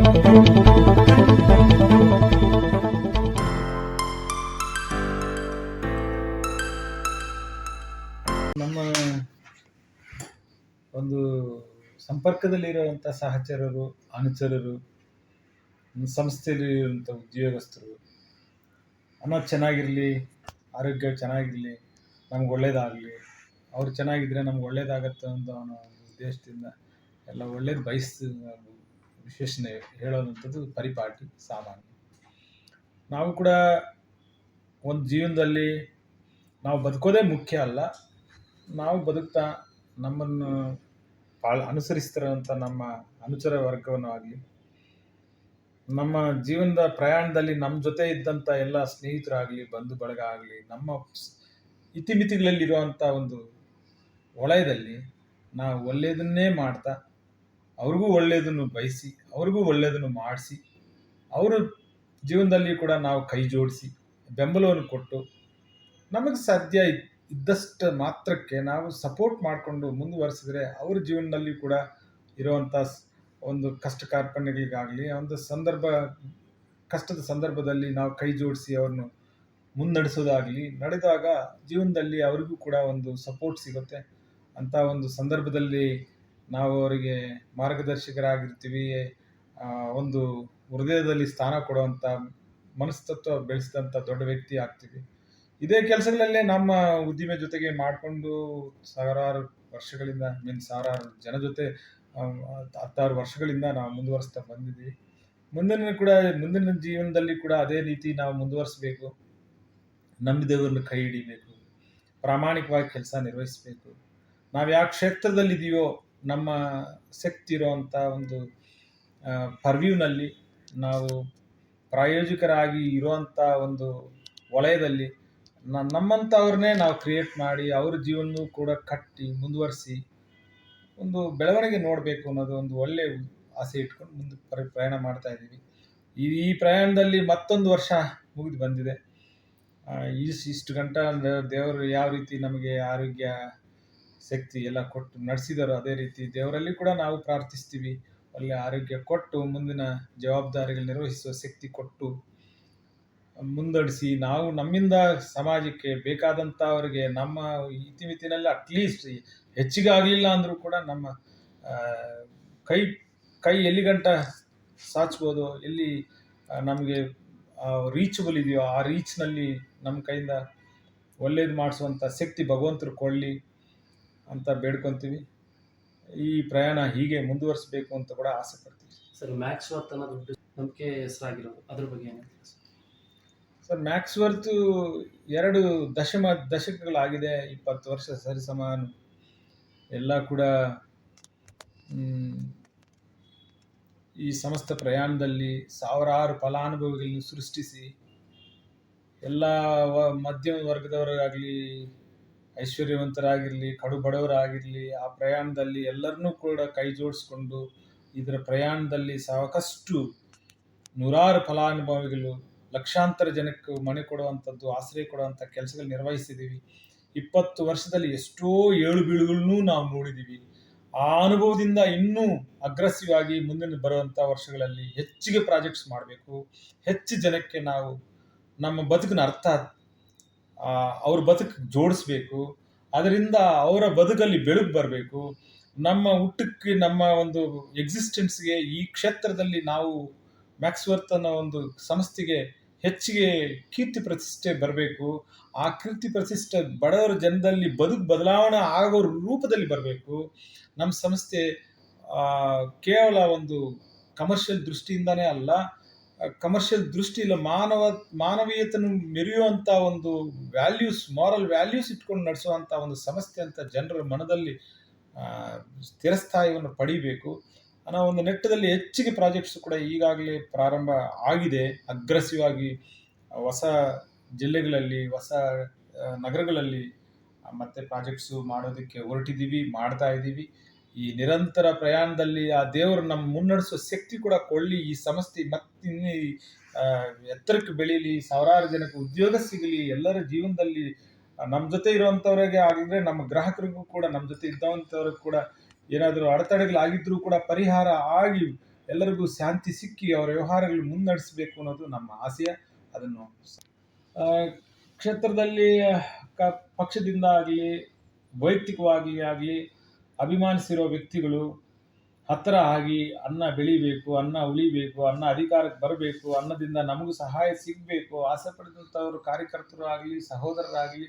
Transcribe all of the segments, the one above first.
ನಮ್ಮ ಒಂದು ಸಂಪರ್ಕದಲ್ಲಿರುವಂಥ ಸಹಚರರು, ಅನುಚರರು, ಸಂಸ್ಥೆಯಲ್ಲಿರುವಂಥ ಉದ್ಯೋಗಸ್ಥರು ಅನ್ನೋದು ಚೆನ್ನಾಗಿರಲಿ, ಆರೋಗ್ಯ ಚೆನ್ನಾಗಿರಲಿ, ನಮ್ಗೆ ಒಳ್ಳೇದಾಗಲಿ, ಅವ್ರು ಚೆನ್ನಾಗಿದ್ರೆ ನಮ್ಗೆ ಒಳ್ಳೇದಾಗತ್ತೆ ಅಂತ ಅನ್ನೋ ಒಂದು ಉದ್ದೇಶದಿಂದ ಎಲ್ಲ ಒಳ್ಳೇದು ಬಯಸಿ ವಿಶ್ಲೇಷಣೆ ಹೇಳುವಂಥದ್ದು ಪರಿಪಾಟಿ ಸಾಮಾನ್ಯ. ನಾವು ಕೂಡ ಒಂದು ಜೀವನದಲ್ಲಿ ನಾವು ಬದುಕೋದೇ ಮುಖ್ಯ ಅಲ್ಲ. ನಾವು ಬದುಕ್ತಾ ನಮ್ಮನ್ನು ಭಾಳ ಅನುಸರಿಸ್ತಿರೋಂಥ ನಮ್ಮ ಅನುಚರ ವರ್ಗವನ್ನು ಆಗಲಿ, ನಮ್ಮ ಜೀವನದ ಪ್ರಯಾಣದಲ್ಲಿ ನಮ್ಮ ಜೊತೆ ಇದ್ದಂಥ ಎಲ್ಲ ಸ್ನೇಹಿತರಾಗಲಿ ಬಂಧು ಬಳಗ ಆಗಲಿ, ನಮ್ಮ ಇತಿಮಿತಿಗಳಲ್ಲಿರುವಂಥ ಒಂದು ವಲಯದಲ್ಲಿ ನಾವು ಒಳ್ಳೆಯದನ್ನೇ ಮಾಡ್ತಾ ಅವ್ರಿಗೂ ಒಳ್ಳೆಯದನ್ನು ಬಯಸಿ, ಅವ್ರಿಗೂ ಒಳ್ಳೆಯದನ್ನು ಮಾಡಿಸಿ, ಅವರ ಜೀವನದಲ್ಲಿ ಕೂಡ ನಾವು ಕೈ ಜೋಡಿಸಿ, ಬೆಂಬಲವನ್ನು ಕೊಟ್ಟು ನಮಗೆ ಸಾಧ್ಯ ಇದ್ದಷ್ಟು ಮಾತ್ರಕ್ಕೆ ನಾವು ಸಪೋರ್ಟ್ ಮಾಡಿಕೊಂಡು ಮುಂದುವರಿಸಿದ್ರೆ ಅವ್ರ ಜೀವನದಲ್ಲಿ ಕೂಡ ಇರುವಂಥ ಒಂದು ಕಷ್ಟ ಕಾರ್ಪಣ್ಯಗಳಿಗಾಗಲಿ ಒಂದು ಸಂದರ್ಭ, ಕಷ್ಟದ ಸಂದರ್ಭದಲ್ಲಿ ನಾವು ಕೈ ಜೋಡಿಸಿ ಅವ್ರನ್ನು ಮುನ್ನಡೆಸೋದಾಗಲಿ, ನಡೆದಾಗ ಜೀವನದಲ್ಲಿ ಅವರಿಗೂ ಕೂಡ ಒಂದು ಸಪೋರ್ಟ್ ಸಿಗುತ್ತೆ. ಅಂತ ಒಂದು ಸಂದರ್ಭದಲ್ಲಿ ನಾವು ಅವರಿಗೆ ಮಾರ್ಗದರ್ಶಕರಾಗಿರ್ತೀವಿ. ಒಂದು ಹೃದಯದಲ್ಲಿ ಸ್ಥಾನ ಕೊಡುವಂಥ ಮನಸ್ತತ್ವ ಬೆಳೆಸಿದಂಥ ದೊಡ್ಡ ವ್ಯಕ್ತಿ ಆಗ್ತೀವಿ. ಇದೇ ಕೆಲಸಗಳಲ್ಲೇ ನಮ್ಮ ಉದ್ದಿಮೆ ಜೊತೆಗೆ ಮಾಡಿಕೊಂಡು ಸಾವಿರಾರು ವರ್ಷಗಳಿಂದ ಮೀನ್ ಸಾವಿರಾರು ಜನ ಜೊತೆ ಹತ್ತಾರು ವರ್ಷಗಳಿಂದ ನಾವು ಮುಂದುವರಿಸ್ತಾ ಬಂದಿದ್ವಿ. ಮುಂದಿನ ಕೂಡ, ಮುಂದಿನ ಜೀವನದಲ್ಲಿ ಕೂಡ ಅದೇ ರೀತಿ ನಾವು ಮುಂದುವರಿಸಬೇಕು. ನಂಬಿದವ್ರನ್ನ ಕೈ ಹಿಡಿಬೇಕು. ಪ್ರಾಮಾಣಿಕವಾಗಿ ಕೆಲಸ ನಿರ್ವಹಿಸಬೇಕು. ನಾವು ಯಾವ ಕ್ಷೇತ್ರದಲ್ಲಿದ್ದೀವೋ ನಮ್ಮ ಶಕ್ತಿ ಇರೋವಂಥ ಒಂದು ಪರ್ವ್ಯೂನಲ್ಲಿ ನಾವು ಪ್ರಾಯೋಜಕರಾಗಿ ಇರುವಂಥ ಒಂದು ವಲಯದಲ್ಲಿ ನಮ್ಮಂಥವ್ರನ್ನೇ ನಾವು ಕ್ರಿಯೇಟ್ ಮಾಡಿ ಅವ್ರ ಜೀವನ ಕೂಡ ಕಟ್ಟಿ ಮುಂದುವರಿಸಿ ಒಂದು ಬೆಳವಣಿಗೆ ನೋಡಬೇಕು ಅನ್ನೋದು ಒಂದು ಒಳ್ಳೆ ಆಸೆ ಇಟ್ಕೊಂಡು ಮುಂದೆ ಪರಿ ಪ್ರಯಾಣ ಮಾಡ್ತಾ ಇದ್ದೀವಿ. ಈ ಈ ಪ್ರಯಾಣದಲ್ಲಿ ಮತ್ತೊಂದು ವರ್ಷ ಮುಗಿದು ಬಂದಿದೆ. ಇಷ್ಟು ಇಷ್ಟು ಗಂಟ ದೇವರು ಯಾವ ರೀತಿ ನಮಗೆ ಆರೋಗ್ಯ ಶಕ್ತಿ ಎಲ್ಲ ಕೊಟ್ಟು ನಡೆಸಿದರು. ಅದೇ ರೀತಿ ದೇವರಲ್ಲಿ ಕೂಡ ನಾವು ಪ್ರಾರ್ಥಿಸ್ತೀವಿ. ಒಳ್ಳೆ ಆರೋಗ್ಯ ಕೊಟ್ಟು ಮುಂದಿನ ಜವಾಬ್ದಾರಿಗಳು ನಿರ್ವಹಿಸುವ ಶಕ್ತಿ ಕೊಟ್ಟು ಮುಂದಡಿಸಿ ನಾವು ನಮ್ಮಿಂದ ಸಮಾಜಕ್ಕೆ ಬೇಕಾದಂಥವರಿಗೆ ನಮ್ಮ ಇತಿಮಿತಿನಲ್ಲಿ ಅಟ್ಲೀಸ್ಟ್ ಹೆಚ್ಚಿಗೆ ಆಗಲಿಲ್ಲ ಅಂದರೂ ಕೂಡ ನಮ್ಮ ಕೈ ಕೈ ಎಲ್ಲಿ ಗಂಟ ಸಾಚ್ಬೋದು, ಎಲ್ಲಿ ನಮಗೆ ರೀಚಬಲ್ ಇದೆಯೋ ಆ ರೀಚ್ನಲ್ಲಿ ನಮ್ಮ ಕೈಯಿಂದ ಒಳ್ಳೇದು ಮಾಡಿಸುವಂಥ ಶಕ್ತಿ ಭಗವಂತರು ಕೊಳ್ಳಿ ಅಂತ ಬೇಡ್ಕೊತೀವಿ. ಈ ಪ್ರಯಾಣ ಹೀಗೆ ಮುಂದುವರಿಸಬೇಕು ಅಂತ ಕೂಡ ಆಸೆ ಪಡ್ತೀವಿ. ಸರ್ ಮ್ಯಾಕ್ಸ್ ವರ್ತ್ ಅನ್ನೋ ದೊಡ್ಡ ನಂಬಿಕೆ ಹೆಸರಾಗಿರೋದು. ಅದ್ರ ಬಗ್ಗೆ ಏನು ಸರ್? ಮ್ಯಾಕ್ಸ್ ವರ್ತು ಎರಡು ದಶಮ ದಶಕಗಳಾಗಿದೆ. ಇಪ್ಪತ್ತು ವರ್ಷ ಸರಿಸಮಾನ. ಎಲ್ಲ ಕೂಡ ಈ ಸಮಸ್ತ ಪ್ರಯಾಣದಲ್ಲಿ ಸಾವಿರಾರು ಫಲಾನುಭವಿಗಳನ್ನು ಸೃಷ್ಟಿಸಿ ಎಲ್ಲ ವ- ಮಧ್ಯಮ ವರ್ಗದವರಾಗಲಿ ಐಶ್ವರ್ಯವಂತರಾಗಿರಲಿ, ಕಡು ಬಡವರಾಗಿರಲಿ, ಆ ಪ್ರಯಾಣದಲ್ಲಿ ಎಲ್ಲರನ್ನೂ ಕೂಡ ಕೈ ಜೋಡಿಸ್ಕೊಂಡು ಇದರ ಪ್ರಯಾಣದಲ್ಲಿ ಸಾಕಷ್ಟು ನೂರಾರು ಫಲಾನುಭವಿಗಳು, ಲಕ್ಷಾಂತರ ಜನಕ್ಕೆ ಮನೆ ಕೊಡುವಂಥದ್ದು, ಆಶ್ರಯ ಕೊಡುವಂಥ ಕೆಲಸಗಳು ನಿರ್ವಹಿಸಿದ್ದೀವಿ ಇಪ್ಪತ್ತು ವರ್ಷದಲ್ಲಿ ಎಷ್ಟೋ ಏಳು ಬೀಳುಗಳನ್ನೂ ನಾವು ನೋಡಿದ್ದೀವಿ ಆ ಅನುಭವದಿಂದ ಇನ್ನೂ ಅಗ್ರೆಸಿವ್ ಆಗಿ ಮುಂದಿನ ಬರುವಂಥ ವರ್ಷಗಳಲ್ಲಿ ಹೆಚ್ಚಿಗೆ ಪ್ರಾಜೆಕ್ಟ್ಸ್ ಮಾಡಬೇಕು. ಹೆಚ್ಚು ಜನಕ್ಕೆ ನಾವು ನಮ್ಮ ಬದುಕಿನ ಅರ್ಥ ಅವ್ರ ಬದುಕು ಜೋಡಿಸ್ಬೇಕು. ಅದರಿಂದ ಅವರ ಬದುಕಲ್ಲಿ ಬೆಳಕು ಬರಬೇಕು. ನಮ್ಮ ಹುಟ್ಟಕ್ಕೆ, ನಮ್ಮ ಒಂದು ಎಕ್ಸಿಸ್ಟೆನ್ಸ್ಗೆ ಈ ಕ್ಷೇತ್ರದಲ್ಲಿ ನಾವು ಮ್ಯಾಕ್ಸ್ವರ್ತ್ ಅನ್ನೋ ಒಂದು ಸಂಸ್ಥೆಗೆ ಹೆಚ್ಚಿಗೆ ಕೀರ್ತಿ ಪ್ರತಿಷ್ಠೆ ಬರಬೇಕು. ಆ ಕೀರ್ತಿ ಪ್ರತಿಷ್ಠೆ ಬಡವರ ಜನದಲ್ಲಿ ಬದುಕು ಬದಲಾವಣೆ ಆಗೋ ರೂಪದಲ್ಲಿ ಬರಬೇಕು. ನಮ್ಮ ಸಂಸ್ಥೆ ಕೇವಲ ಒಂದು ಕಮರ್ಷಿಯಲ್ ದೃಷ್ಟಿಯಿಂದನೇ ಅಲ್ಲ ಕಮರ್ಷಿಯಲ್ ದೃಷ್ಟಿ ಇಲ್ಲ, ಮಾನವ, ಮಾನವೀಯತೆಯನ್ನು ಮೆರೆಯುವಂಥ ಒಂದು ವ್ಯಾಲ್ಯೂಸ್ ಮಾರಲ್ ವ್ಯಾಲ್ಯೂಸ್ ಇಟ್ಕೊಂಡು ನಡೆಸುವಂಥ ಒಂದು ಸಮಸ್ಯೆ ಅಂತ ಜನರ ಮನದಲ್ಲಿ ಸ್ಥಿರಸ್ಥಾಯವನ್ನು ಪಡಿಬೇಕು. ಅನ್ನೋ ಒಂದು ನೆಟ್ಟದಲ್ಲಿ ಹೆಚ್ಚಿಗೆ ಪ್ರಾಜೆಕ್ಟ್ಸ್ ಕೂಡ ಈಗಾಗಲೇ ಪ್ರಾರಂಭ ಆಗಿದೆ. ಅಗ್ರೆಸಿವ್ ಆಗಿ, ಹೊಸ ಜಿಲ್ಲೆಗಳಲ್ಲಿ, ಹೊಸ ನಗರಗಳಲ್ಲಿ ಮತ್ತೆ ಪ್ರಾಜೆಕ್ಟ್ಸು ಮಾಡೋದಕ್ಕೆ ಹೊರಟಿದ್ದೀವಿ, ಮಾಡ್ತಾ ಇದ್ದೀವಿ. ಈ ನಿರಂತರ ಪ್ರಯಾಣದಲ್ಲಿ ಆ ದೇವರು ನಮ್ಮ ಮುನ್ನಡೆಸೋ ಶಕ್ತಿ ಕೂಡ ಕೊಳ್ಳಿ, ಈ ಸಂಸ್ಥೆ ಮತ್ತಿನ್ನು ಎತ್ತರಕ್ಕೆ ಬೆಳೀಲಿ, ಸಾವಿರಾರು ಜನಕ್ಕೆ ಉದ್ಯೋಗ ಸಿಗಲಿ, ಎಲ್ಲರ ಜೀವನದಲ್ಲಿ ನಮ್ಮ ಜೊತೆ ಇರುವಂಥವ್ರಿಗೆ ಆಗಿದ್ರೆ ನಮ್ಮ ಗ್ರಾಹಕರಿಗೂ ಕೂಡ, ನಮ್ಮ ಜೊತೆ ಇದ್ದವಂಥವ್ರಿಗೆ ಕೂಡ ಏನಾದರೂ ಅಡೆತಡೆಗಳಾಗಿದ್ದರೂ ಕೂಡ ಪರಿಹಾರ ಆಗಿ ಎಲ್ಲರಿಗೂ ಶಾಂತಿ ಸಿಕ್ಕಿ ಅವರ ವ್ಯವಹಾರಗಳು ಮುನ್ನಡೆಸಬೇಕು ಅನ್ನೋದು ನಮ್ಮ ಆಸೆಯ. ಅದನ್ನು ಕ್ಷೇತ್ರದಲ್ಲಿ ಕ, ಪಕ್ಷದಿಂದ ಆಗಲಿ, ವೈಯಕ್ತಿಕವಾಗಿ ಆಗಲಿ ಅಭಿಮಾನಿಸಿರೋ ವ್ಯಕ್ತಿಗಳು ಹತ್ತಿರ ಆಗಿ ಅನ್ನ ಬೆಳಿಬೇಕು, ಅನ್ನ ಉಳಿಬೇಕು, ಅನ್ನ ಅಧಿಕಾರಕ್ಕೆ ಬರಬೇಕು, ಅನ್ನದಿಂದ ನಮಗೂ ಸಹಾಯ ಸಿಗಬೇಕು, ಆಸೆ ಪಡೆದಂಥವ್ರು ಕಾರ್ಯಕರ್ತರು ಆಗಲಿ ಸಹೋದರರಾಗಲಿ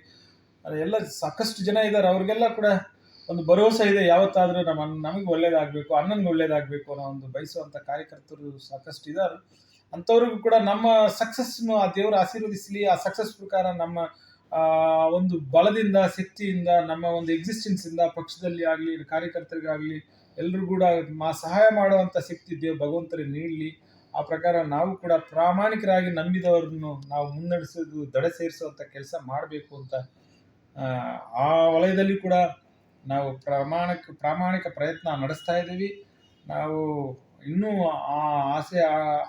ಎಲ್ಲ ಸಾಕಷ್ಟು ಜನ ಇದ್ದಾರೆ. ಅವ್ರಿಗೆಲ್ಲ ಕೂಡ ಒಂದು ಭರವಸೆ ಇದೆ. ಯಾವತ್ತಾದರೂ ನಮ್ಮ ನಮಗೆ ಒಳ್ಳೇದಾಗಬೇಕು, ಅನ್ನಂಗೆ ಒಳ್ಳೇದಾಗಬೇಕು ಅನ್ನೋ ಒಂದು ಬಯಸುವಂಥ ಕಾರ್ಯಕರ್ತರು ಸಾಕಷ್ಟು ಇದ್ದಾರೆ. ಅಂಥವ್ರಿಗೂ ಕೂಡ ನಮ್ಮ ಸಕ್ಸಸ್ನು ಆ ದೇವರು ಆಶೀರ್ವದಿಸಲಿ, ಆ ಸಕ್ಸಸ್ ಪ್ರಕಾರ ನಮ್ಮ ಒಂದು ಬಲದಿಂದ ಶಕ್ತಿಯಿಂದ ನಮ್ಮ ಒಂದು ಎಕ್ಸಿಸ್ಟೆನ್ಸಿಂದ ಪಕ್ಷದಲ್ಲಿ ಆಗಲಿ ಕಾರ್ಯಕರ್ತರಿಗಾಗಲಿ ಎಲ್ಲರೂ ಕೂಡ ಮಾ ಸಹಾಯ ಮಾಡುವಂಥ ಶಕ್ತಿ ದೇವ್ ಭಗವಂತರಿಗೆ ನೀಡಲಿ. ಆ ಪ್ರಕಾರ ನಾವು ಕೂಡ ಪ್ರಾಮಾಣಿಕರಾಗಿ ನಂಬಿದವರನ್ನು ನಾವು ಮುನ್ನಡೆಸೋದು ದಡ ಸೇರಿಸುವಂಥ ಕೆಲಸ ಮಾಡಬೇಕು ಅಂತ ಆ, ವಲಯದಲ್ಲಿ ಕೂಡ ನಾವು ಪ್ರಾಮಾಣಿಕ ಪ್ರಾಮಾಣಿಕ ಪ್ರಯತ್ನ ನಡೆಸ್ತಾ ಇದ್ದೀವಿ. ನಾವು ಇನ್ನೂ ಆ ಆಸೆ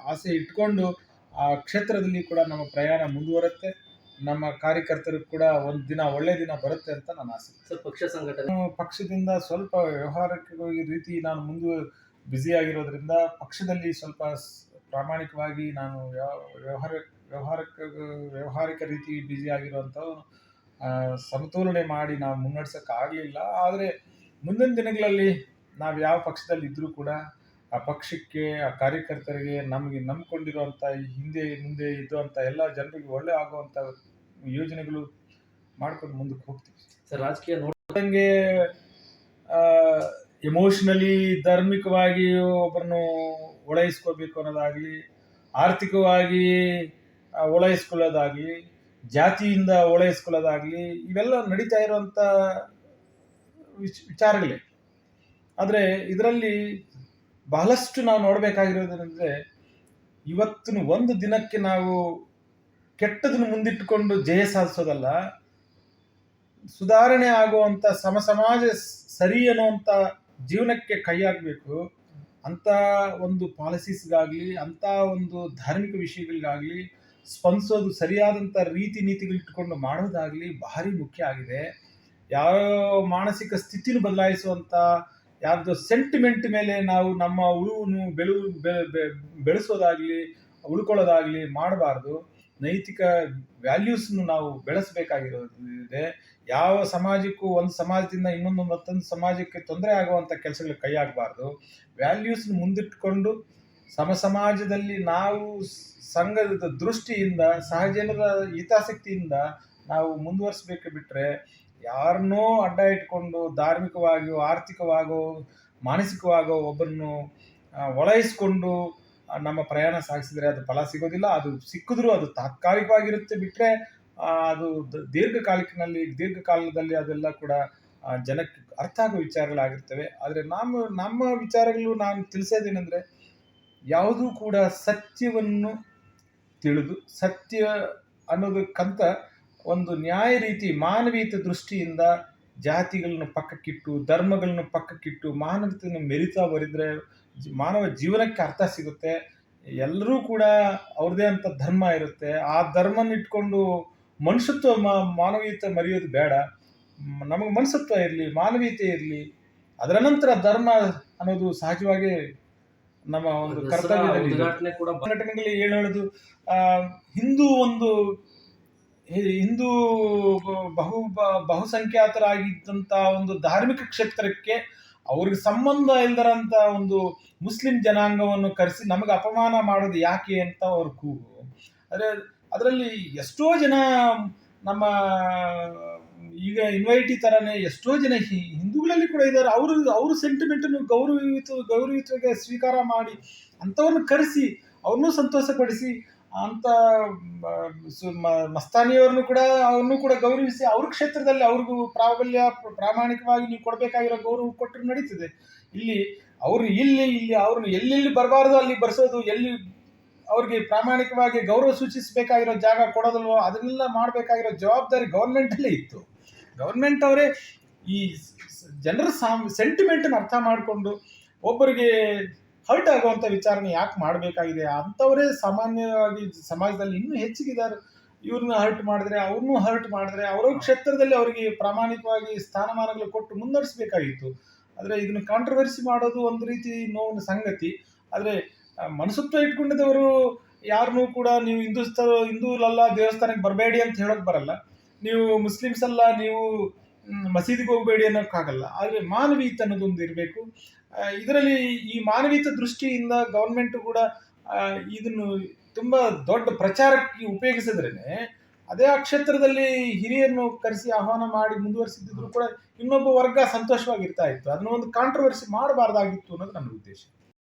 ಆಸೆ ಇಟ್ಕೊಂಡು ಆ ಕ್ಷೇತ್ರದಲ್ಲಿ ಕೂಡ ನಮ್ಮ ಪ್ರಯಾಣ ಮುಂದುವರುತ್ತೆ ನಮ್ಮ ಕಾರ್ಯಕರ್ತರು ಕೂಡ ಒಂದು ದಿನ ಒಳ್ಳೆ ದಿನ ಬರುತ್ತೆ ಅಂತ ನನ್ನ ಆಸೆ. ಸರ್ ಪಕ್ಷ ಸಂಘಟನೆ. ನಾನು ಪಕ್ಷದಿಂದ ಸ್ವಲ್ಪ ವ್ಯವಹಾರಕ್ಕೆ ರೀತಿ ನಾನು ಮುಂದೆ ಬ್ಯುಸಿ ಆಗಿರೋದ್ರಿಂದ ಪಕ್ಷದಲ್ಲಿ ಸ್ವಲ್ಪ ಸ್- ಪ್ರಾಮಾಣಿಕವಾಗಿ ನಾನು ವ್ಯವ- ವ್ಯವಹಾರ ವ್ಯವಹಾರಕ್ಕೆ ವ್ಯವಹಾರಿಕ ರೀತಿ ಬ್ಯುಸಿ ಆಗಿರುವಂಥ ಸಮತೋಲನೆ ಮಾಡಿ ನಾವು ಮುನ್ನಡೆಸೋಕ್ಕಾಗಲಿಲ್ಲ ಆದರೆ ಮುಂದಿನ ದಿನಗಳಲ್ಲಿ ನಾವು ಯಾವ ಪಕ್ಷದಲ್ಲಿ ಇದ್ದರೂ ಕೂಡ ಆ ಪಕ್ಷಕ್ಕೆ ಆ ಕಾರ್ಯಕರ್ತರಿಗೆ ನಮಗೆ ನಂಬಿಕೊಂಡಿರುವಂಥ ಈ ಹಿಂದೆ ಮುಂದೆ ಇದ್ದಂಥ ಎಲ್ಲ ಜನರಿಗೆ ಒಳ್ಳೆ ಆಗುವಂಥ ಯೋಜನೆಗಳು ಮಾಡ್ಕೊಂಡು ಮುಂದಕ್ಕೆ ಹೋಗ್ತೀವಿ. ಸರ್ ರಾಜಕೀಯ ನೋಡಿದಂಗೆ ಎಮೋಷನಲಿ ಧಾರ್ಮಿಕವಾಗಿ ಒಬ್ಬರನ್ನು ಒಳಯಿಸ್ಕೋಬೇಕು ಅನ್ನೋದಾಗಲಿ ಆರ್ಥಿಕವಾಗಿ ಒಳೈಸ್ಕೊಳ್ಳೋದಾಗಲಿ ಜಾತಿಯಿಂದ ಒಳೈಸ್ಕೊಳ್ಳೋದಾಗಲಿ ಇವೆಲ್ಲ ನಡೀತಾ ಇರುವಂಥ ವಿಚ್ ವಿಚಾರಗಳೇ. ಆದರೆ ಇದರಲ್ಲಿ ಬಹಳಷ್ಟು ನಾವು ನೋಡಬೇಕಾಗಿರೋದೇನೆಂದರೆ ಇವತ್ತಿನ ಒಂದು ದಿನಕ್ಕೆ ನಾವು ಕೆಟ್ಟದನ್ನು ಮುಂದಿಟ್ಟುಕೊಂಡು ಜಯ ಸಾಧಿಸೋದಲ್ಲ, ಸುಧಾರಣೆ ಆಗುವಂಥ ಸಮ ಸಮಾಜ ಸರಿ ಅನ್ನುವಂಥ ಜೀವನಕ್ಕೆ ಕೈ ಆಗಬೇಕು ಅಂಥ ಒಂದು ಪಾಲಿಸೀಸ್ಗಾಗಲಿ ಅಂಥ ಒಂದು ಧಾರ್ಮಿಕ ವಿಷಯಗಳಿಗಾಗಲಿ, ಸ್ಪಂದಿಸೋದು ಸರಿಯಾದಂಥ ರೀತಿ ನೀತಿಗಳಿಟ್ಕೊಂಡು ಮಾಡೋದಾಗಲಿ ಭಾರಿ ಮುಖ್ಯ ಆಗಿದೆ. ಯಾವ ಮಾನಸಿಕ ಸ್ಥಿತಿನೂ ಬದಲಾಯಿಸುವಂಥ ಯಾರ್ದು ಸೆಂಟಿಮೆಂಟ್ ಮೇಲೆ ನಾವು ನಮ್ಮ ಉಳುವನ್ನು ಬೆಳು ಬೆಳೆಸೋದಾಗಲಿ, ಉಳ್ಕೊಳ್ಳೋದಾಗಲಿ ಮಾಡಬಾರ್ದು. ನೈತಿಕ ವ್ಯಾಲ್ಯೂಸ್ನು ನಾವು ಬೆಳೆಸಬೇಕಾಗಿರೋದಿದೆ. ಯಾವ ಸಮಾಜಕ್ಕೂ ಒಂದು ಸಮಾಜದಿಂದ ಇನ್ನೊಂದು ಮತ್ತೊಂದು ಸಮಾಜಕ್ಕೆ ತೊಂದರೆ ಆಗುವಂಥ ಕೆಲಸಗಳು ಕೈ ಆಗಬಾರ್ದು. ವ್ಯಾಲ್ಯೂಸ್ನ ಮುಂದಿಟ್ಕೊಂಡು ಸಮ ಸಮಾಜದಲ್ಲಿ ನಾವು ಸಂಘದ ದೃಷ್ಟಿಯಿಂದ ಸಹಜನರ ಹಿತಾಸಕ್ತಿಯಿಂದ ನಾವು ಮುಂದುವರಿಸಬೇಕು ಬಿಟ್ಟರೆ ಯಾರನ್ನೋ ಅಡ್ಡ ಇಟ್ಕೊಂಡು ಧಾರ್ಮಿಕವಾಗಿಯೋ ಆರ್ಥಿಕವಾಗೋ ಮಾನಸಿಕವಾಗೋ ಒಬ್ಬರನ್ನು ಒಳಯಿಸ್ಕೊಂಡು ನಮ್ಮ ಪ್ರಯಾಣ ಸಾಗಿಸಿದ್ರೆ ಅದು ಫಲ ಸಿಗೋದಿಲ್ಲ, ಅದು ಸಿಕ್ಕಿದ್ರೂ ಅದು ತಾತ್ಕಾಲಿಕವಾಗಿರುತ್ತೆ ಬಿಟ್ಟರೆ ಅದು ದೀರ್ಘಕಾಲಿಕನಲ್ಲಿ ದೀರ್ಘಕಾಲದಲ್ಲಿ ಅದೆಲ್ಲ ಕೂಡ ಜನಕ್ಕೆ ಅರ್ಥ ಆಗೋ ವಿಚಾರಗಳಾಗಿರ್ತವೆ. ಆದರೆ ನಮ್ಮ ನಮ್ಮ ವಿಚಾರಗಳು ನಾನು ತಿಳಿಸೋದೇನೆಂದರೆ, ಯಾವುದೂ ಕೂಡ ಸತ್ಯವನ್ನು ತಿಳಿದು, ಸತ್ಯ ಅನ್ನೋದಕ್ಕಂತ ಒಂದು ನ್ಯಾಯ ರೀತಿ, ಮಾನವೀಯತೆ ದೃಷ್ಟಿಯಿಂದ ಜಾತಿಗಳನ್ನು ಪಕ್ಕಕ್ಕಿಟ್ಟು, ಧರ್ಮಗಳನ್ನು ಪಕ್ಕಕ್ಕಿಟ್ಟು, ಮಾನವತೆಯನ್ನು ಮೆರಿತಾ ಬರಿದ್ರೆ ಮಾನವ ಜೀವನಕ್ಕೆ ಅರ್ಥ ಸಿಗುತ್ತೆ. ಎಲ್ಲರೂ ಕೂಡ ಅವ್ರದೇ ಅಂತ ಧರ್ಮ ಇರುತ್ತೆ. ಆ ಧರ್ಮನ ಇಟ್ಕೊಂಡು ಮನುಷ್ಯತ್ವ ಮಾನವೀಯತೆ ಮರೆಯೋದು ಬೇಡ. ನಮಗೆ ಮನುಷ್ಯತ್ವ ಇರಲಿ ಮಾನವೀಯತೆ ಇರಲಿ ಅದರ ನಂತರ ಧರ್ಮ ಅನ್ನೋದು ಸಹಜವಾಗಿ ನಮ್ಮ ಒಂದು ಕರ್ತವ್ಯದಲ್ಲಿ ಹೇಳೋದು ಆ, ಹಿಂದೂ ಒಂದು ಹಿಂದೂ ಬಹು ಬ- ಬಹುಸಂಖ್ಯಾತರಾಗಿದ್ದಂಥ ಒಂದು ಧಾರ್ಮಿಕ ಕ್ಷೇತ್ರಕ್ಕೆ ಅವ್ರಿಗೆ ಸಂಬಂಧ ಇಲ್ದರಂತ ಒಂದು ಮುಸ್ಲಿಂ ಜನಾಂಗವನ್ನು ಕರೆಸಿ ನಮಗೆ ಅಪಮಾನ ಮಾಡೋದು ಯಾಕೆ ಅಂತ ಅವ್ರ ಕೂಗು. ಆದರೆ ಅದರಲ್ಲಿ ಎಷ್ಟೋ ಜನ ನಮ್ಮ, ಈಗ ಇನ್ವೈಟಿ ಥರನೇ ಎಷ್ಟೋ ಜನ ಹಿಂದೂಗಳಲ್ಲಿ ಕೂಡ ಇದ್ದಾರೆ. ಅವರು, ಅವ್ರ ಸೆಂಟಿಮೆಂಟನ್ನು ಗೌರವಯುತ ಗೌರವಯುತವಾಗಿ ಸ್ವೀಕಾರ ಮಾಡಿ ಅಂಥವ್ರನ್ನ ಕರೆಸಿ ಅವ್ರನ್ನೂ ಸಂತೋಷಪಡಿಸಿ ಅಂತ ಸು- ಮಸ್ತಾನಿಯವ್ರನ್ನು ಕೂಡ, ಅವ್ರನ್ನೂ ಕೂಡ ಗೌರವಿಸಿ ಅವ್ರ ಕ್ಷೇತ್ರದಲ್ಲಿ ಅವ್ರಿಗೂ ಪ್ರಾಬಲ್ಯ, ಪ್ರಾಮಾಣಿಕವಾಗಿ ನೀವು ಕೊಡಬೇಕಾಗಿರೋ ಗೌರವ ಕೊಟ್ಟರು ನಡೀತದೆ. ಇಲ್ಲಿ ಅವರು ಇಲ್ಲಿ ಇಲ್ಲಿ ಅವ್ರನ್ನ ಎಲ್ಲೆಲ್ಲಿ ಬರಬಾರ್ದು ಅಲ್ಲಿ ಬರ್ಸೋದು, ಎಲ್ಲಿ ಅವ್ರಿಗೆ ಪ್ರಾಮಾಣಿಕವಾಗಿ ಗೌರವ ಸೂಚಿಸಬೇಕಾಗಿರೋ ಜಾಗ ಕೊಡೋದಲ್ವೋ ಅದನ್ನೆಲ್ಲ ಮಾಡಬೇಕಾಗಿರೋ ಜವಾಬ್ದಾರಿ ಗೌರ್ಮೆಂಟಲ್ಲೇ ಇತ್ತು. ಗೌರ್ಮೆಂಟ್ ಅವರೇ ಈ ಸ್- ಜನರ ಸಾಮ್ ಸೆಂಟಿಮೆಂಟನ್ನು ಅರ್ಥ ಮಾಡಿಕೊಂಡು ಒಬ್ಬರಿಗೆ ಹರ್ಟ್ ಆಗುವಂಥ ವಿಚಾರಣೆ ಯಾಕೆ ಮಾಡಬೇಕಾಗಿದೆ? ಅಂಥವರೇ ಸಾಮಾನ್ಯವಾಗಿ ಸಮಾಜದಲ್ಲಿ ಇನ್ನೂ ಹೆಚ್ಚಿಗಿದ್ದಾರೆ. ಇವ್ರನ್ನ ಹರ್ಟ್ ಮಾಡಿದ್ರೆ ಅವ್ರನ್ನೂ ಹರ್ಟ್ ಮಾಡಿದ್ರೆ, ಅವರ ಕ್ಷೇತ್ರದಲ್ಲಿ ಅವರಿಗೆ ಪ್ರಾಮಾಣಿಕವಾಗಿ ಸ್ಥಾನಮಾನಗಳು ಕೊಟ್ಟು ಮುನ್ನಡೆಸಬೇಕಾಗಿತ್ತು. ಆದರೆ ಇದನ್ನು ಕಾಂಟ್ರವರ್ಸಿ ಮಾಡೋದು ಒಂದು ರೀತಿ ನೋವಿನ ಸಂಗತಿ. ಆದರೆ ಮನಸತ್ವ ಇಟ್ಕೊಂಡಿದ್ದವರು ಯಾರನ್ನೂ ಕೂಡ ನೀವು ಹಿಂದೂಸ್ತ, ಹಿಂದೂಲಲ್ಲ ದೇವಸ್ಥಾನಕ್ಕೆ ಬರಬೇಡಿ ಅಂತ ಹೇಳೋಕೆ ಬರಲ್ಲ. ನೀವು ಮುಸ್ಲಿಮ್ಸ್ ಅಲ್ಲ ನೀವು ಮಸೀದಿಗೆ ಹೋಗಬೇಡಿ ಅನ್ನೋಕ್ಕಾಗಲ್ಲ. ಆದರೆ ಮಾನವೀಯತೆ ಅನ್ನೋದೊಂದು ಇರಬೇಕು ಇದರಲ್ಲಿ ಈ ಮಾನವೀಯತೆ ದೃಷ್ಟಿಯಿಂದ ಗೌರ್ಮೆಂಟ್ ಕೂಡ ಇದನ್ನು ತುಂಬ ದೊಡ್ಡ ಪ್ರಚಾರಕ್ಕೆ ಉಪಯೋಗಿಸಿದ್ರೇನೆ, ಅದೇ ಆ ಕ್ಷೇತ್ರದಲ್ಲಿ ಹಿರಿಯರನ್ನು ಕರೆಸಿ ಆಹ್ವಾನ ಮಾಡಿ ಮುಂದುವರಿಸಿದ್ರು ಕೂಡ ಇನ್ನೊಬ್ಬ ವರ್ಗ ಸಂತೋಷವಾಗಿರ್ತಾ ಇತ್ತು. ಅದನ್ನ ಒಂದು ಕಾಂಟ್ರವರ್ಸಿ ಮಾಡಬಾರ್ದಾಗಿತ್ತು ಅನ್ನೋದು ನನ್ನ ಉದ್ದೇಶ.